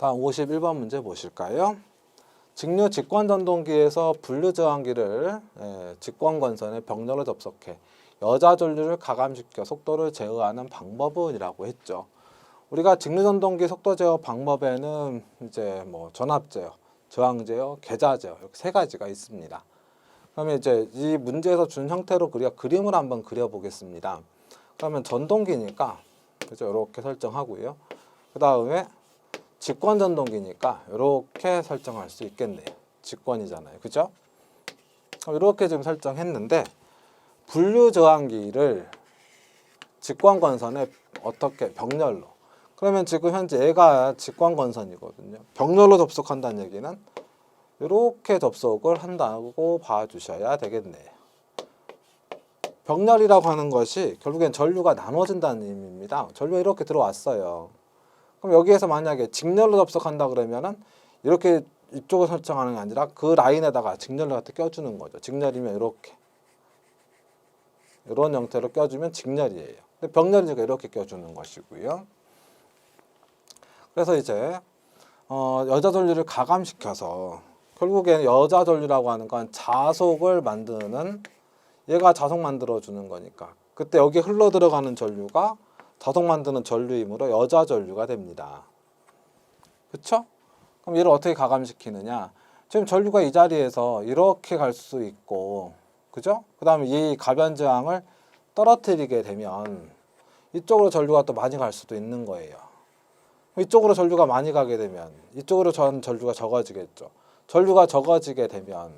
다음 51번 문제 보실까요? 직류 직관 전동기에서 분류 저항기를 예, 직관 건선에 병렬로 접속해 여자 전류를 가감시켜 속도를 제어하는 방법은이라고 했죠. 우리가 직류 전동기 속도 제어 방법에는 이제 뭐 전압 제어, 저항 제어, 계좌 제어 이렇게 세 가지가 있습니다. 그러면 이제 이 문제에서 준 형태로 우리가 그림을 한번 그려보겠습니다. 그러면 전동기니까 그죠 이렇게 설정하고요. 그 다음에 직권 전동기니까 이렇게 설정할 수 있겠네요. 직권이잖아요. 그죠? 이렇게 지금 설정했는데 분류 저항기를 직권 건선에 어떻게 병렬로 그러면 지금 현재 얘가 직권 건선이거든요. 병렬로 접속한다는 얘기는 이렇게 접속을 한다고 봐주셔야 되겠네요. 병렬이라고 하는 것이 결국엔 전류가 나눠진다는 의미입니다. 전류가 이렇게 들어왔어요. 그럼 여기에서 만약에 직렬로 접속한다 그러면은 이렇게 이쪽을 설정하는 게 아니라 그 라인에다가 직렬로 갖다 껴주는 거죠. 직렬이면 이렇게 이런 형태로 껴주면 직렬이에요. 근데 병렬이니까 이렇게 껴주는 것이고요. 그래서 이제 어, 여자 전류를 가감시켜서 결국엔 여자 전류라고 하는 건 자속을 만드는 얘가 자속 만들어 주는 거니까 그때 여기 흘러 들어가는 전류가 자속 만드는 전류이므로 여자 전류가 됩니다. 그렇죠? 그럼 얘를 어떻게 가감시키느냐? 지금 전류가 이 자리에서 이렇게 갈 수 있고, 그죠? 그 다음에 이 가변 저항을 떨어뜨리게 되면 이쪽으로 전류가 또 많이 갈 수도 있는 거예요. 이쪽으로 전류가 많이 가게 되면 이쪽으로 전 전류가 적어지겠죠. 전류가 적어지게 되면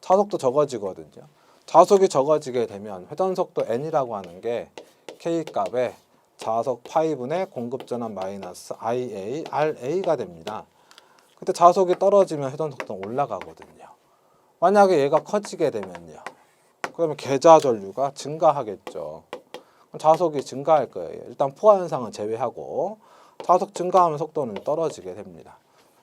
자속도 적어지거든요. 자속이 적어지게 되면 회전 속도 n이라고 하는 게 k 값에 자속 파이분의 공급 전압 마이너스 IA, RA가 됩니다. 그때 자속이 떨어지면 회전 속도는 올라가거든요. 만약에 얘가 커지게 되면요. 그러면 계좌 전류가 증가하겠죠. 자속이 증가할 거예요. 일단 포화 현상은 제외하고 자속 증가하면 속도는 떨어지게 됩니다.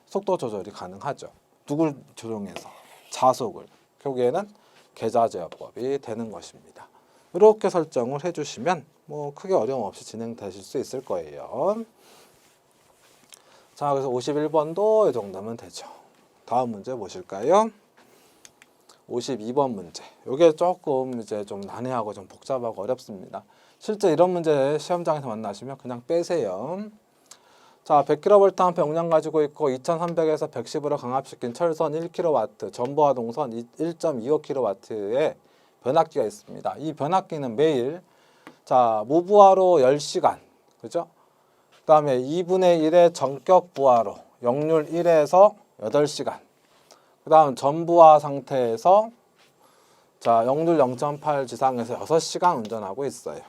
속도 조절이 가능하죠. 누굴 조정해서 자속을 결국에는 계좌 제어법이 되는 것입니다. 이렇게 설정을 해주시면 뭐 크게 어려움 없이 진행되실 수 있을 거예요. 자, 그래서 51번도 이 정도면 되죠. 다음 문제 보실까요? 52번 문제. 이게 조금 이제 좀 난해하고 좀 복잡하고 어렵습니다. 실제 이런 문제 시험장에서 만나시면 그냥 빼세요. 자, 100kV 암페 용량 가지고 있고 2300에서 110으로 강압시킨 철선 1kW, 전부하 동선 1.25kW의 변압기가 있습니다. 이 변압기는 매일 자, 무부하로 10시간. 그죠? 그 다음에 2분의 1의 전격 부하로 역률 1에서 8시간. 그 다음 전부하 상태에서 자, 역률 0.8 지상에서 6시간 운전하고 있어요.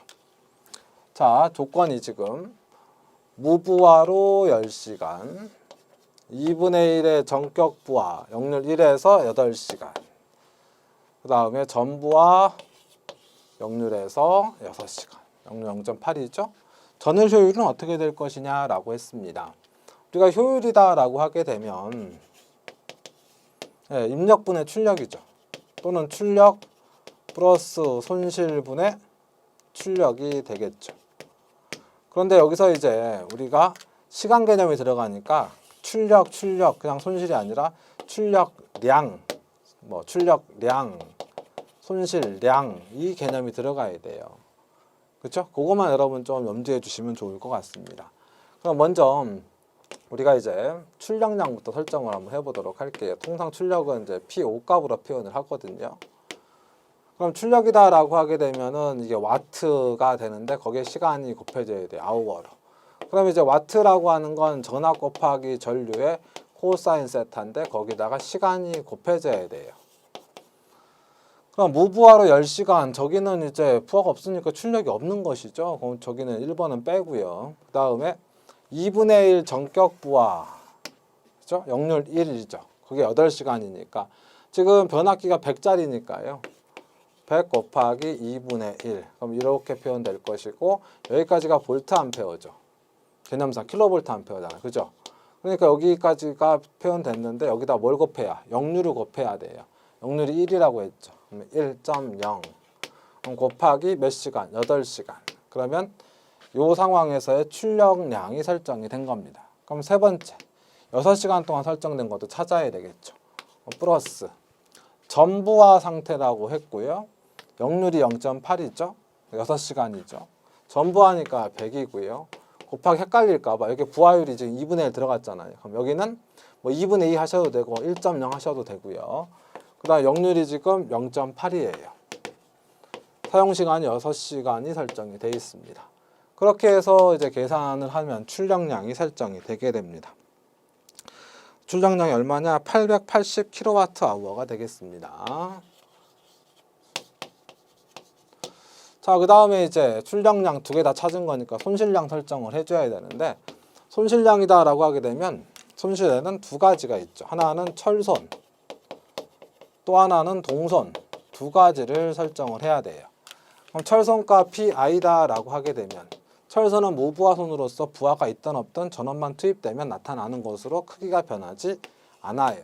자, 조건이 지금 무부하로 10시간, 2분의 1의 전격 부하, 역률 1에서 8시간. 그 다음에 전부하 역률에서 6시간. 역률 0.8이죠. 전일 효율은 어떻게 될 것이냐라고 했습니다. 우리가 효율이다라고 하게 되면 예, 입력분의 출력이죠. 또는 출력 플러스 손실분의 출력이 되겠죠. 그런데 여기서 이제 우리가 시간 개념이 들어가니까 출력, 출력 그냥 손실이 아니라 출력량, 뭐 출력량, 손실량 이 개념이 들어가야 돼요. 그렇죠? 그것만 여러분 좀 염두해 주시면 좋을 것 같습니다. 그럼 먼저 우리가 이제 출력량부터 설정을 한번 해보도록 할게요. 통상 출력은 이제 P5 값으로 표현을 하거든요. 그럼 출력이다라고 하게 되면은 이게 와트가 되는데 거기에 시간이 곱해져야 돼요. 아워로. 그럼 이제 와트라고 하는 건 전압 곱하기 전류의 코사인 세타인데 거기다가 시간이 곱해져야 돼요. 그럼 무부하로 10시간 저기는 이제 부하가 없으니까 출력이 없는 것이죠. 그럼 저기는 1번은 빼고요. 그 다음에 2분의 1 전격 부하 그죠? 역률 1이죠. 그게 8시간이니까 지금 변압기가 100짜리니까요. 100 곱하기 2분의 1 그럼 이렇게 표현될 것이고 여기까지가 볼트 암페어죠. 개념상 킬로볼트 암페어잖아요. 그죠? 그러니까 여기까지가 표현됐는데 여기다 뭘 곱해야? 역률을 곱해야 돼요. 역률이 1이라고 했죠. 그러면 1.0 그럼 곱하기 몇 시간? 8시간. 그러면 이 상황에서의 출력량이 설정이 된 겁니다. 그럼 세 번째 6시간 동안 설정된 것도 찾아야 되겠죠. 어, 플러스 전부화 상태라고 했고요. 역률이 0.8이죠. 6시간이죠. 전부하니까 100이고요. 곱하기 헷갈릴까봐 여기 부하율이 지금 2분의 1 들어갔잖아요. 그럼 여기는 뭐 2분의 2 하셔도 되고 1.0 하셔도 되고요. 그 다음 역률이 지금 0.8이에요. 사용 시간이 6시간이 설정이 되어 있습니다. 그렇게 해서 이제 계산을 하면 출력량이 설정이 되게 됩니다. 출력량이 얼마냐? 880kWh가 되겠습니다. 자, 그 다음에 이제 출력량 두 개 다 찾은 거니까 손실량 설정을 해줘야 되는데 손실량이다라고 하게 되면 손실에는 두 가지가 있죠. 하나는 철손, 또 하나는 동손 두 가지를 설정을 해야 돼요. 그럼 철손값이 i다라고 하게 되면 철선은 무부하손으로서 부하가 있든 없든 전원만 투입되면 나타나는 것으로 크기가 변하지 않아요.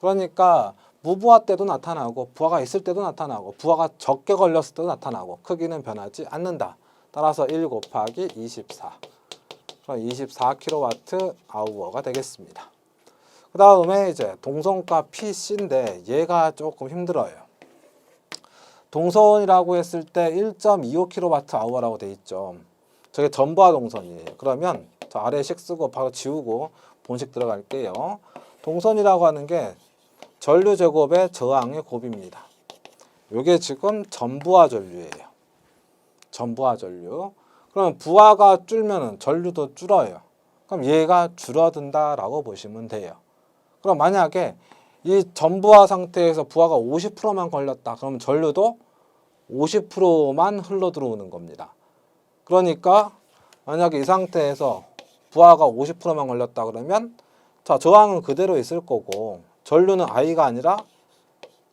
그러니까 무부하 때도 나타나고 부하가 있을 때도 나타나고 부하가 적게 걸렸을 때도 나타나고 크기는 변하지 않는다. 따라서 1 곱하기 24 그럼 24kWh가 되겠습니다. 그 다음에 이제 동선값 PC인데 얘가 조금 힘들어요. 동선이라고 했을 때 1.25kWh라고 돼 있죠. 저게 전부하 동선이에요. 그러면 저 아래 식 쓰고 바로 지우고 본식 들어갈게요. 동선이라고 하는 게 전류 제곱의 저항의 곱입니다. 요게 지금 전부하 전류예요. 전부하 전류. 그럼 부하가 줄면은 전류도 줄어요. 그럼 얘가 줄어든다라고 보시면 돼요. 그럼 만약에 이 전부하 상태에서 부하가 50%만 걸렸다. 그러면 전류도 50%만 흘러 들어오는 겁니다. 그러니까 만약에 이 상태에서 부하가 50%만 걸렸다 그러면 자 저항은 그대로 있을 거고 전류는 I가 아니라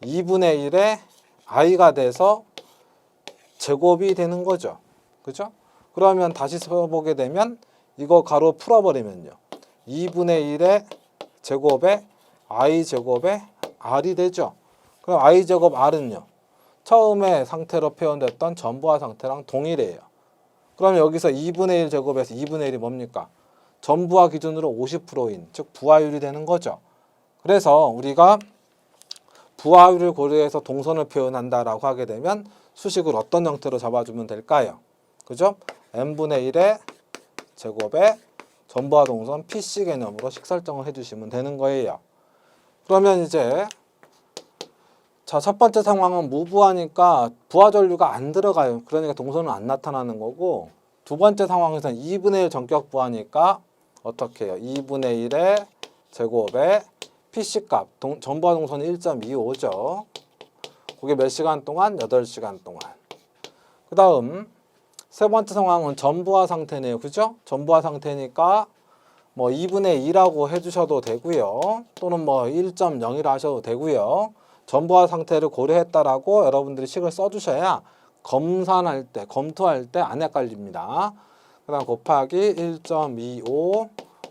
2분의 1의 I가 돼서 제곱이 되는 거죠. 그죠? 그러면 다시 써보게 되면 이거 가로 풀어버리면요. 2분의 1의 제곱에 I 제곱에 R이 되죠. 그럼 I 제곱 R은요. 처음에 상태로 표현됐던 전부하 상태랑 동일해요. 그럼 여기서 2분의 1 제곱에서 2분의 1이 뭡니까? 전부하 기준으로 50%인 즉 부하율이 되는 거죠. 그래서 우리가 부하율을 고려해서 동선을 표현한다라고 하게 되면 수식을 어떤 형태로 잡아주면 될까요? 그죠? n분의 1의 제곱에 전부하 동선 PC 개념으로 식 설정을 해주시면 되는 거예요. 그러면 이제 자, 첫 번째 상황은 무부하니까 부하 전류가 안 들어가요. 그러니까 동선은 안 나타나는 거고 두 번째 상황에서는 2분의 1 전격 부하니까 어떻게 해요? 2분의 1의 제곱에 PC값 동, 전부하 동선이 1.25죠. 그게 몇 시간 동안? 8시간 동안. 그 다음 세 번째 상황은 전부하 상태네요. 그죠? 전부하 상태니까 뭐 2분의 2라고 해주셔도 되고요. 또는 뭐 1.0이라 하셔도 되고요. 전부하 상태를 고려했다라고 여러분들이 식을 써주셔야 검산할 때, 검토할 때 안 헷갈립니다. 그 다음 곱하기 1.25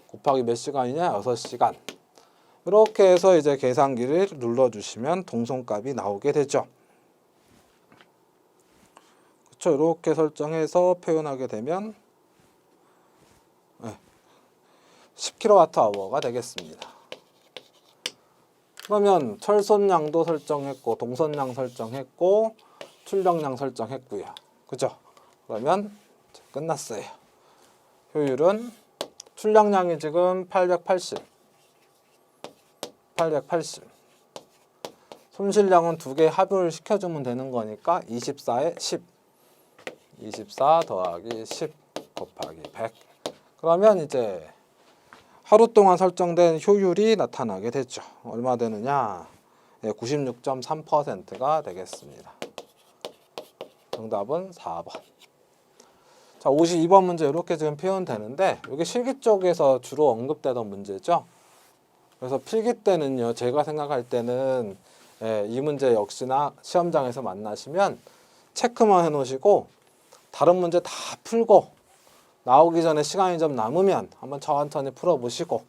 곱하기 몇 시간이냐? 6시간. 이렇게 해서 이제 계산기를 눌러주시면 동선값이 나오게 되죠. 그렇죠. 이렇게 설정해서 표현하게 되면 10kWh가 되겠습니다. 그러면 철선량도 설정했고 동선량 설정했고 출력량 설정했고요. 그죠? 그러면 끝났어요. 효율은 출력량이 지금 880 880 손실량은 두 개 합을 시켜주면 되는 거니까 24에 10 24 더하기 10 곱하기 100 그러면 이제 하루 동안 설정된 효율이 나타나게 되죠. 얼마 되느냐? 예, 96.3%가 되겠습니다. 정답은 4번. 자, 52번 문제 이렇게 지금 표현되는데 이게 실기 쪽에서 주로 언급되던 문제죠. 그래서 필기 때는요, 제가 생각할 때는 예, 이 문제 역시나 시험장에서 만나시면 체크만 해놓으시고 다른 문제 다 풀고 나오기 전에 시간이 좀 남으면 한번 천천히 풀어보시고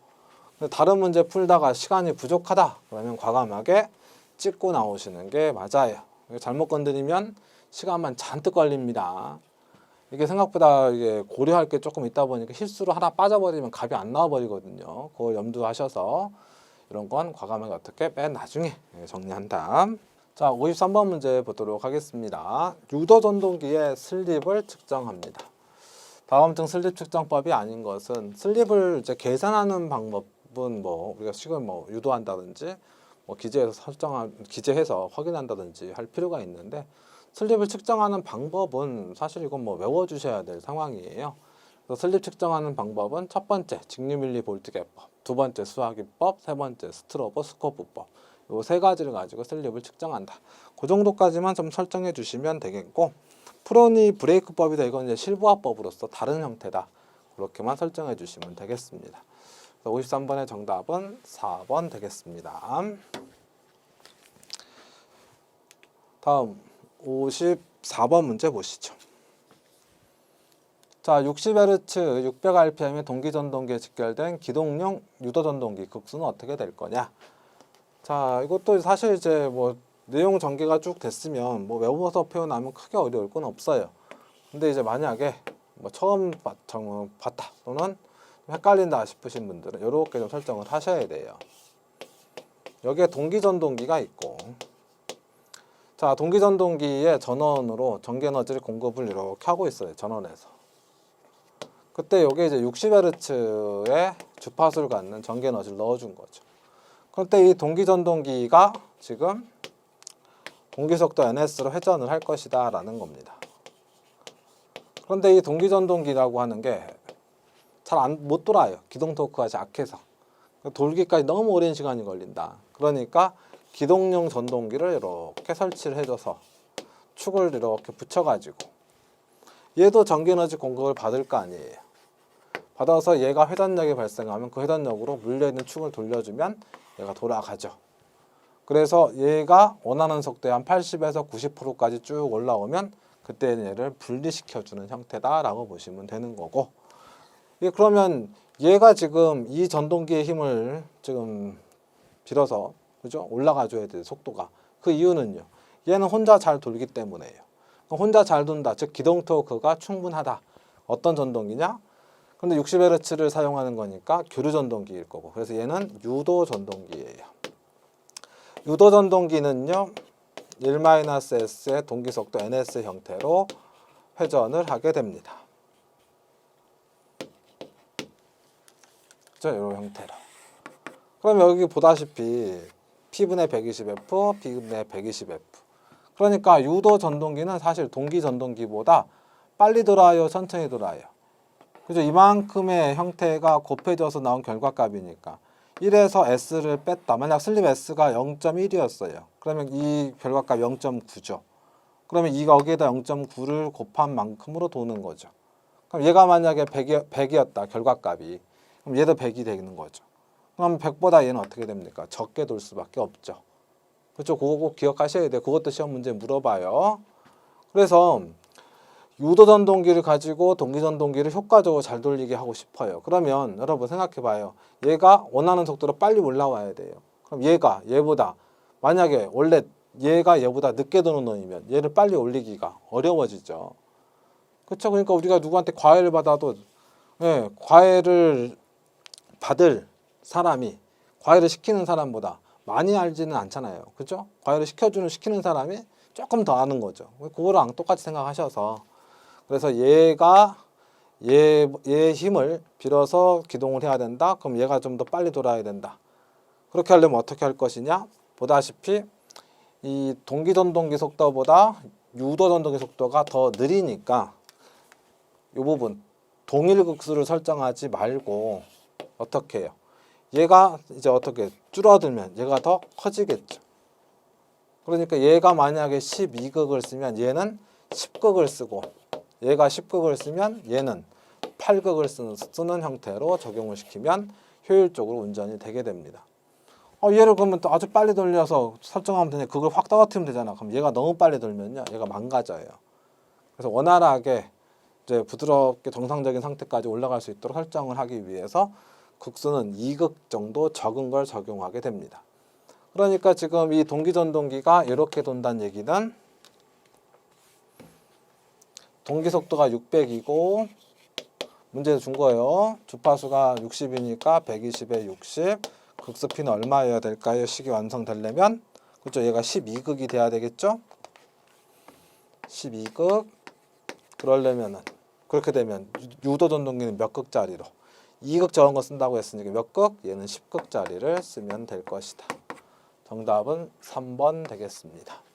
다른 문제 풀다가 시간이 부족하다 그러면 과감하게 찍고 나오시는 게 맞아요. 잘못 건드리면 시간만 잔뜩 걸립니다. 이게 생각보다 이게 고려할 게 조금 있다 보니까 실수로 하나 빠져버리면 값이 안 나와버리거든요. 그거 염두하셔서 이런 건 과감하게 어떻게 맨 나중에 예, 정리한 다음 자 53번 문제 보도록 하겠습니다. 유도 전동기의 슬립을 측정합니다. 다음 등 슬립 측정법이 아닌 것은 슬립을 이제 계산하는 방법은 뭐 우리가 식을 뭐 유도한다든지 뭐 기재해서 설정한 기재해서 확인한다든지 할 필요가 있는데 슬립을 측정하는 방법은 사실 이건 뭐 외워 주셔야 될 상황이에요. 그래서 슬립 측정하는 방법은 첫 번째 직류밀리 볼트계법, 두 번째 수화기법, 세 번째 스트로버 스코프법 요 세 가지를 가지고 슬립을 측정한다. 그 정도까지만 좀 설정해 주시면 되겠고 프로니 브레이크법이다 이건 이제 실부화법으로서 다른 형태다. 그렇게만 설정해 주시면 되겠습니다. 53번의 정답은 4번 되겠습니다. 다음 54번 문제 보시죠. 자, 60Hz 600rpm의 동기전동기에 직결된 기동용 유도전동기 극수는 어떻게 될 거냐? 자, 이것도 사실 이제 뭐 내용 전개가 쭉 됐으면 뭐 외워서 표현하면 크게 어려울 건 없어요. 근데 이제 만약에 뭐 처음 봤다 또는 헷갈린다 싶으신 분들은 이렇게 좀 설정을 하셔야 돼요. 여기에 동기 전동기가 있고 자 동기 전동기의 전원으로 전기에너지를 공급을 이렇게 하고 있어요 전원에서 그때 여기에 이제 60Hz의 주파수를 갖는 전기에너지를 넣어준 거죠 그런데 이 동기전동기가 지금 동기속도 ns로 회전을 할 것이다 라는 겁니다 그런데 이 동기전동기라고 하는 게 잘 못 돌아요. 기동 토크가 약해서. 돌기까지 너무 오랜 시간이 걸린다. 그러니까 기동용 전동기를 이렇게 설치를 해줘서 축을 이렇게 붙여가지고 얘도 전기에너지 공급을 받을 거 아니에요. 받아서 얘가 회전력이 발생하면 그 회전력으로 물려있는 축을 돌려주면 얘가 돌아가죠. 그래서 얘가 원하는 속도에 한 80에서 90%까지 쭉 올라오면 그때는 얘를 분리시켜주는 형태다라고 보시면 되는 거고. 예, 그러면 얘가 지금 이 전동기의 힘을 지금 빌어서 그죠? 올라가 줘야 돼 속도가 그 이유는요. 얘는 혼자 잘 돌기 때문에요. 혼자 잘 돈다. 즉 기동 토크가 충분하다. 어떤 전동기냐 근데 60Hz를 사용하는 거니까 교류 전동기일 거고 그래서 얘는 유도 전동기예요 유도 전동기는요 1-s의 동기 속도 ns 형태로 회전을 하게 됩니다 그죠? 이런 형태로. 그럼 여기 보다시피 P분의 120F, B분의 120F. 그러니까 유도 전동기는 사실 동기 전동기보다 빨리 돌아요, 천천히 돌아요. 그죠? 이만큼의 형태가 곱해져서 나온 결과값이니까 1에서 S를 뺐다. 만약 슬립 S가 0.1이었어요. 그러면 이 결과값 0.9죠. 그러면 이 여기에다 0.9를 곱한 만큼으로 도는 거죠. 그럼 얘가 만약에 100이, 100이 었다. 결과값이. 그럼 얘도 100이 되는 거죠. 그럼 100보다 얘는 어떻게 됩니까? 적게 돌 수밖에 없죠. 그렇죠? 그거 꼭 기억하셔야 돼요. 그것도 시험 문제 물어봐요. 그래서 유도 전 동기를 가지고 동기 전 동기를 효과적으로 잘 돌리게 하고 싶어요. 그러면 여러분 생각해 봐요. 얘가 원하는 속도로 빨리 올라와야 돼요. 그럼 얘가 얘보다 만약에 원래 얘가 얘보다 늦게 도는 놈이면 얘를 빨리 올리기가 어려워지죠. 그렇죠? 그러니까 우리가 누구한테 과외를 받아도 예, 과외를 받을 사람이 과외를 시키는 사람보다 많이 알지는 않잖아요. 그죠? 과외를 시켜주는 시키는 사람이 조금 더 아는 거죠. 그거랑 똑같이 생각하셔서 그래서 얘가 얘, 얘의 힘을 빌어서 기동을 해야 된다. 그럼 얘가 좀 더 빨리 돌아야 된다. 그렇게 하려면 어떻게 할 것이냐? 보다시피 이 동기 전동기 속도보다 유도 전동기 속도가 더 느리니까 이 부분 동일 극수를 설정하지 말고 어떻게 해요? 얘가 이제 어떻게 줄어들면 얘가 더 커지겠죠. 그러니까 얘가 만약에 12극을 쓰면 얘는 10극을 쓰고 얘가 10극을 쓰면 얘는 8극을 쓰는, 쓰는 형태로 적용을 시키면 효율적으로 운전이 되게 됩니다. 어, 얘를 그러면 또 아주 빨리 돌려서 설정하면 되냐 그걸 확 떨어뜨리면 되잖아. 그럼 얘가 너무 빨리 돌면요 얘가 망가져요. 그래서 원활하게 이제 부드럽게 정상적인 상태까지 올라갈 수 있도록 설정을 하기 위해서 극수는 2극 정도 적은 걸 적용하게 됩니다. 그러니까 지금 이 동기 전동기가 이렇게 돈다는 얘기는 동기 속도가 600이고 문제에서 준 거예요. 주파수가 60이니까 120에 60. 극스피는 얼마여야 될까요? 식이 완성되려면 그렇죠. 얘가 12극이 돼야 되겠죠? 12극 그러려면은 그렇게 되면 유- 유도 전동기는 몇 극짜리로 2극 저런 거 쓴다고 했으니까 몇 극? 얘는 10극짜리를 쓰면 될 것이다. 정답은 3번 되겠습니다.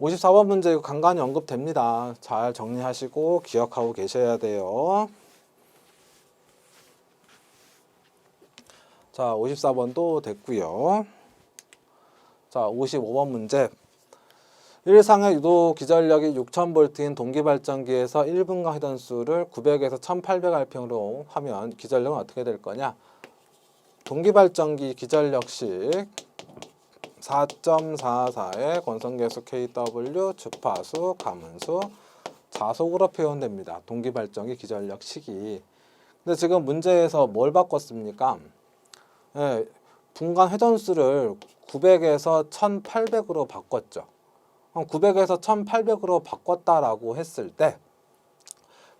54번 문제 이거 간간히 언급됩니다. 잘 정리하시고 기억하고 계셔야 돼요. 자, 54번도 됐고요. 자, 55번 문제. 일상의 유도 기전력이 6000V인 동기발전기에서 1분간 회전수를 900에서 1800rpm으로 하면 기전력은 어떻게 될 거냐? 동기발전기 기전력식 4.44의 권선계수 KW 주파수 가문수 자속으로 표현됩니다. 동기발전기 기전력 식이. 근데 지금 문제에서 뭘 바꿨습니까? 예, 분간 회전수를 900에서 1800으로 바꿨죠. 900에서 1800으로 바꿨다라고 했을 때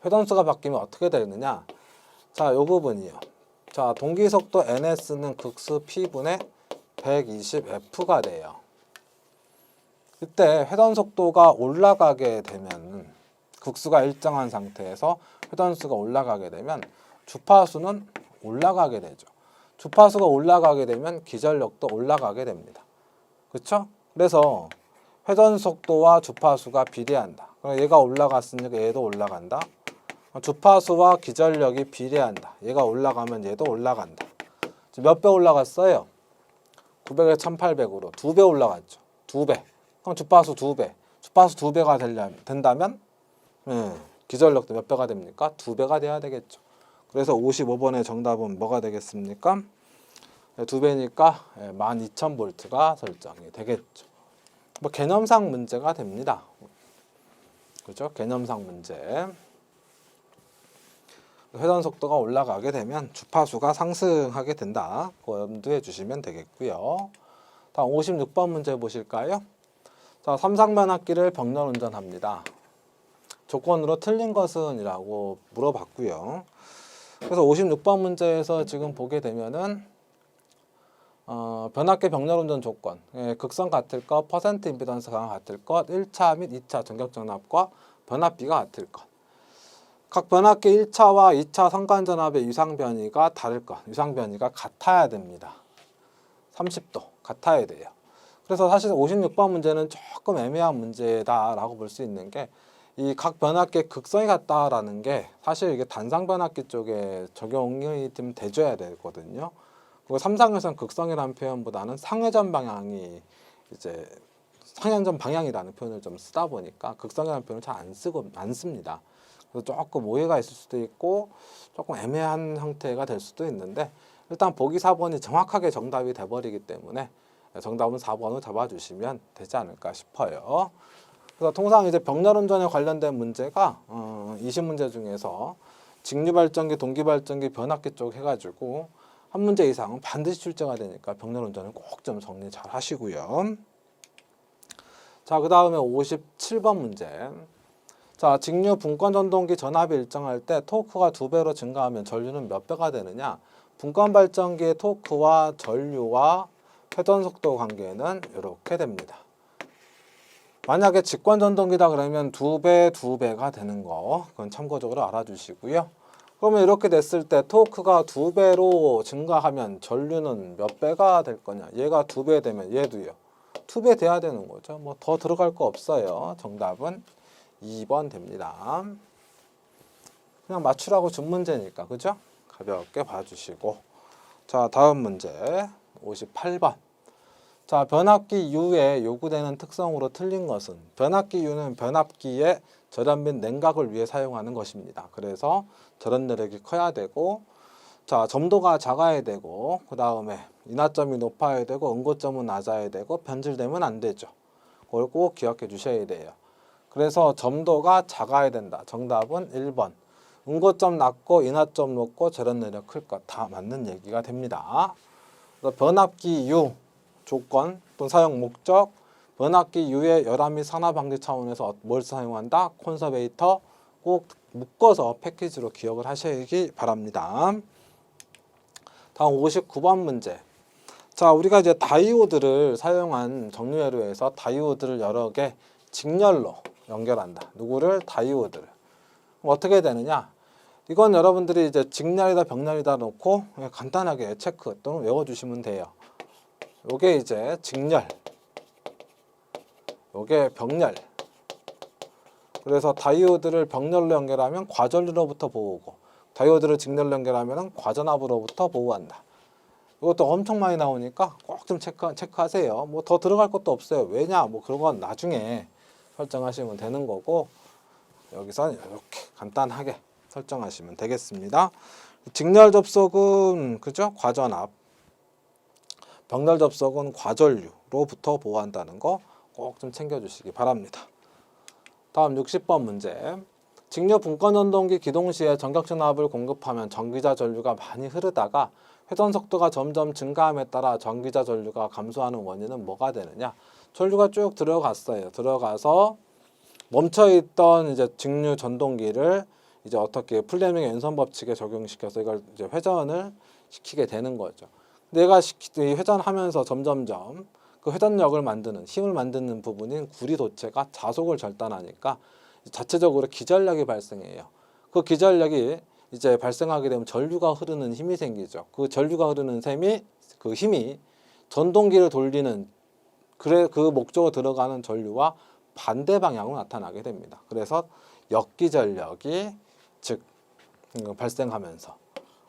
회전수가 바뀌면 어떻게 되느냐? 자, 요 부분이요. 자, 동기 속도 NS는 극수 P분의 120F가 돼요. 그때 회전 속도가 올라가게 되면 극수가 일정한 상태에서 회전수가 올라가게 되면 주파수는 올라가게 되죠. 주파수가 올라가게 되면 기전력도 올라가게 됩니다. 그렇죠? 그래서 회전 속도와 주파수가 비례한다. 얘가 올라갔으니까 얘도 올라간다. 주파수와 기전력이 비례한다. 얘가 올라가면 얘도 올라간다. 몇 배 올라갔어요? 900에 1800으로 두 배 올라갔죠. 두 배. 그럼 주파수 두 배. 주파수 두 배가 되려면 된다면 예, 기전력도 몇 배가 됩니까? 두 배가 돼야 되겠죠. 그래서 55번의 정답은 뭐가 되겠습니까? 예, 두 배니까 12,000볼트가 설정이 되겠죠. 뭐 개념상 문제가 됩니다. 그죠? 개념상 문제. 회전 속도가 올라가게 되면 주파수가 상승하게 된다. 염두해 주시면 되겠고요. 다음 56번 문제 보실까요? 자, 삼상변압기를 병렬 운전합니다. 조건으로 틀린 것은 이라고 물어봤고요. 그래서 56번 문제에서 지금 보게 되면은 어, 변압기 병렬 운전 조건, 예, 극성 같을 것, 퍼센트 임피던스가 같을 것, 1차 및 2차 전격 전압과 변압비가 같을 것. 각 변압기 1차와 2차 상관 전압의 유상 변이가 다를 것, 유상 변이가 같아야 됩니다. 30도 같아야 돼요. 그래서 사실 56번 문제는 조금 애매한 문제다라고 볼 수 있는 게 이 각 변압기의 극성이 같다라는 게 사실 이게 단상 변압기 쪽에 적용이 좀 돼줘야 되거든요. 그리고 삼상에서는 극성이라는 표현보다는 상회전 방향이 이제 상회전 방향이라는 표현을 좀 쓰다 보니까 극성이라는 표현을 잘 안 쓰고 안 씁니다. 그래서 조금 오해가 있을 수도 있고 조금 애매한 형태가 될 수도 있는데 일단 보기 4번이 정확하게 정답이 돼버리기 때문에 정답은 4번을 잡아주시면 되지 않을까 싶어요. 그래서 통상 이제 병렬 운전에 관련된 문제가 어, 20문제 중에서 직류 발전기, 동기 발전기, 변압기 쪽 해가지고 한 문제 이상은 반드시 출제가 되니까 병렬 운전은 꼭 좀 정리 잘 하시고요. 자, 그 다음에 57번 문제. 자, 직류 분권 전동기 전압이 일정할 때 토크가 두 배로 증가하면 전류는 몇 배가 되느냐? 분권 발전기의 토크와 전류와 회전 속도 관계는 이렇게 됩니다. 만약에 직관 전동기다 그러면 두 배, 두 배가 되는 거 그건 참고적으로 알아주시고요. 그러면 이렇게 됐을 때 토크가 두 배로 증가하면 전류는 몇 배가 될 거냐? 얘가 두 배 되면 얘도요. 두 배 돼야 되는 거죠. 뭐 더 들어갈 거 없어요. 정답은 2번 됩니다. 그냥 맞추라고 준 문제니까 그죠? 가볍게 봐주시고 자 다음 문제 58번 자 변압기 U에 요구되는 특성으로 틀린 것은 변압기 U는 변압기의 절연 및 냉각을 위해 사용하는 것입니다. 그래서 절연 내력이 커야 되고 자 점도가 작아야 되고 그 다음에 인하점이 높아야 되고 응고점은 낮아야 되고 변질되면 안 되죠. 그걸 꼭 기억해 주셔야 돼요. 그래서 점도가 작아야 된다. 정답은 1번. 응고점 낮고 인하점 높고 절연 내력 클 것 다 맞는 얘기가 됩니다. 변압기 U 조건 또는 사용 목적 변압기 U의 열암 및 산화 방지 차원에서 뭘 사용한다? 콘서베이터 꼭 묶어서 패키지로 기억을 하시기 바랍니다. 다음 59번 문제. 자, 우리가 이제 다이오드를 사용한 정류회로에서 다이오드를 여러 개 직렬로 연결한다. 누구를 다이오드를. 어떻게 되느냐? 이건 여러분들이 이제 직렬이다 병렬이다 놓고 간단하게 체크 또는 외워주시면 돼요. 요게 이제 직렬, 요게 병렬. 그래서 다이오드를 병렬로 연결하면 과전류로부터 보호고 다이오드를 직렬로 연결하면 과전압으로부터 보호한다. 이것도 엄청 많이 나오니까 꼭 좀 체크 체크하세요. 뭐 더 들어갈 것도 없어요. 왜냐? 뭐 그런 건 나중에 설정하시면 되는 거고 여기서 이렇게 간단하게 설정하시면 되겠습니다. 직렬 접속은 그죠? 과전압. 병렬 접속은 과전류로부터 보호한다는 거 꼭 좀 챙겨주시기 바랍니다. 다음 60번 문제. 직류 분권 전동기 기동 시에 전격 전압을 공급하면 전기자 전류가 많이 흐르다가 회전 속도가 점점 증가함에 따라 전기자 전류가 감소하는 원인은 뭐가 되느냐? 전류가 쭉 들어갔어요. 들어가서 멈춰 있던 이제 직류 전동기를 이제 어떻게 플레밍 연선 법칙에 적용시켜서 이걸 이제 회전을 시키게 되는 거죠. 내가 시키, 이 회전하면서 점점점 그 회전력을 만드는 힘을 만드는 부분인 구리 도체가 자속을 절단하니까 자체적으로 기전력이 발생해요. 그 기전력이 이제 발생하게 되면 전류가 흐르는 힘이 생기죠. 그 전류가 흐르는 셈이 그 힘이 전동기를 돌리는 그래 그 목적으로 들어가는 전류와 반대 방향으로 나타나게 됩니다. 그래서 역기 전력이 즉 음, 발생하면서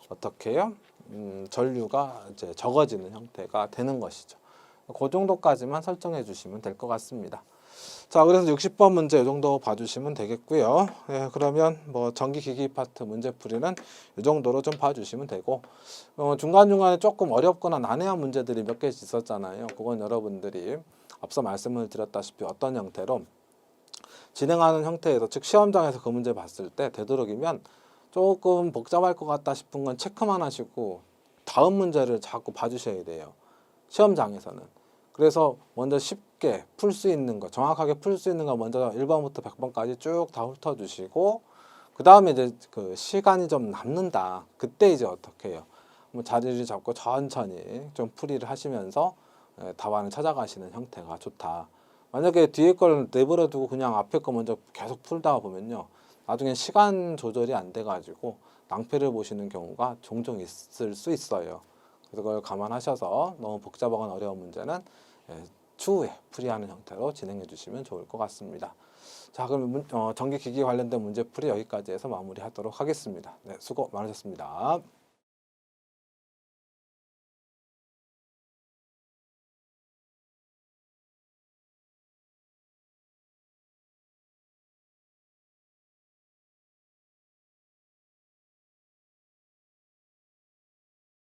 어떻게 해요? 음, 전류가 이제 적어지는 형태가 되는 것이죠. 그 정도까지만 설정해 주시면 될 것 같습니다. 자, 그래서 60번 문제 이 정도 봐주시면 되겠고요. 예, 그러면 뭐 전기기기 파트 문제풀이는 이 정도로 좀 봐주시면 되고 어, 중간중간에 조금 어렵거나 난해한 문제들이 몇 개씩 있었잖아요. 그건 여러분들이 앞서 말씀을 드렸다시피 어떤 형태로 진행하는 형태에서 즉 시험장에서 그 문제 봤을 때 되도록이면 조금 복잡할 것 같다 싶은 건 체크만 하시고 다음 문제를 자꾸 봐주셔야 돼요. 시험장에서는. 그래서 먼저 쉽 게 풀 수 있는 거, 정확하게 풀 수 있는 거 먼저 1번부터 100번까지 쭉 다 훑어주시고 그 다음에 이제 그 시간이 좀 남는다. 그때 이제 어떻게 해요? 뭐 자리를 잡고 천천히 좀 풀이를 하시면서 예, 답안을 찾아가시는 형태가 좋다. 만약에 뒤에 걸 내버려 두고 그냥 앞에 거 먼저 계속 풀다가 보면요. 나중에 시간 조절이 안 돼 가지고 낭패를 보시는 경우가 종종 있을 수 있어요. 그걸 감안하셔서 너무 복잡하거나 어려운 문제는 예, 추후에 풀이하는 형태로 진행해 주시면 좋을 것 같습니다. 자, 그럼 문, 어, 전기기기 관련된 문제풀이 여기까지 해서 마무리하도록 하겠습니다. 네, 수고 많으셨습니다.